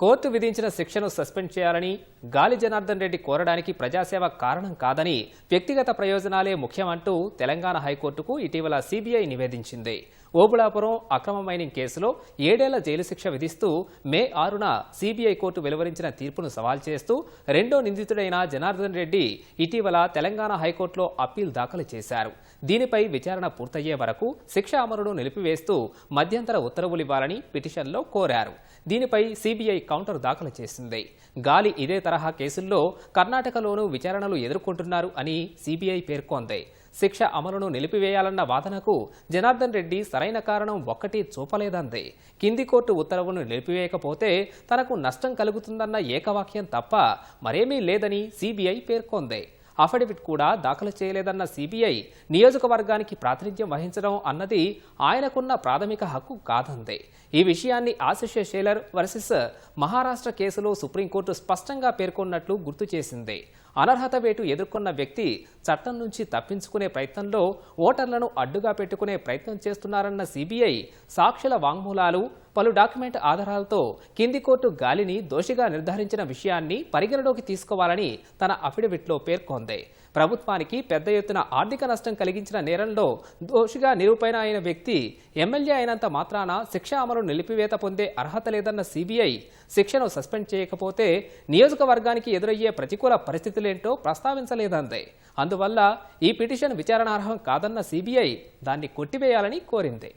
Court విధించిన శిక్షను suspend చేయాలని గాలి జనార్దన్ రెడ్డి కోరడానికి ప్రజాసేవ కారణం కాదని వ్యక్తిగత ప్రయోజనాలే ముఖ్యమంటూ తెలంగాణ హైకోర్టుకు ఇటీవల సీబీఐ నివేదించింది. ఓబుళాపురం అక్రమ మైనింగ్ కేసులో ఏడేళ్ళ జైలు శిక్ష విధిస్తూ మే ఆరున సీబీఐ కోర్టు వెలువరించిన తీర్పును సవాల్ చేస్తూ రెండో నిందితుడైన జనార్దన్ రెడ్డి ఇటీవల తెలంగాణ హైకోర్టులో అప్పీల్ దాఖలు చేశారు. దీనిపై విచారణ పూర్తయ్యే వరకు శిక్ష అమలును నిలిపివేస్తూ మధ్యంతర ఉత్తర్వులివ్వాలని పిటిషన్లో కోరారు. దీనిపై సీబీఐ కౌంటర్ దాఖలు చేసింది. గాలి ఇదే తరహా కేసుల్లో కర్ణాటకలోనూ విచారణలు ఎదుర్కొంటున్నారు అని సీబీఐ పేర్కొంది. శిక్ష అమలును నిలిపివేయాలన్న వాదనకు జనార్దన్ రెడ్డి సరైన కారణం ఒక్కటి చూపలేదంది. కింది కోర్టు ఉత్తర్వును నిలిపివేయకపోతే తనకు నష్టం కలుగుతుందన్న ఏకవాక్యం తప్ప మరేమీ లేదని సీబీఐ పేర్కొంది. అఫిడవిట్ కూడా దాఖలు చేయలేదన్న సీబీఐ నియోజకవర్గానికి ప్రాతినిధ్యం వహించడం అన్నది ఆయనకున్న ప్రాథమిక హక్కు కాదంది ఈ విషయాన్ని ఆశిష షేలర్ వర్సెస్ మహారాష్ట్ర కేసులో సుప్రీంకోర్టు స్పష్టంగా పేర్కొన్నట్లు గుర్తు చేసింది. అనర్హత వేటు ఎదుర్కొన్న వ్యక్తి చట్టం నుంచి తప్పించుకునే ప్రయత్నంలో ఓటర్లను అడ్డుగా పెట్టుకునే ప్రయత్నం చేస్తున్నారన్న సీబీఐ సాక్షుల వాంగ్మూలాలు పలు డాక్యుమెంట్ ఆధారాలతో కింది కోర్టు గాలిని దోషిగా నిర్ధారించిన విషయాన్ని పరిగణలోకి తీసుకోవాలని తన అఫిడవిట్లో పేర్కొంది. ప్రభుత్వానికి పెద్ద ఎత్తున ఆర్థిక నష్టం కలిగించిన నేరంలో దోషిగా నిరూపణ అయిన వ్యక్తి ఎమ్మెల్యే అయినంత మాత్రాన శిక్ష అమలు నిలిపివేత పొందే అర్హత లేదన్న సీబీఐ శిక్షను సస్పెండ్ చేయకపోతే నియోజకవర్గానికి ఎదురయ్యే ప్రతికూల పరిస్థితులేంటో ప్రస్తావించలేదంది. అందువల్ల ఈ పిటిషన్ విచారణార్హం కాదన్న సీబీఐ దాన్ని కొట్టివేయాలని కోరింది.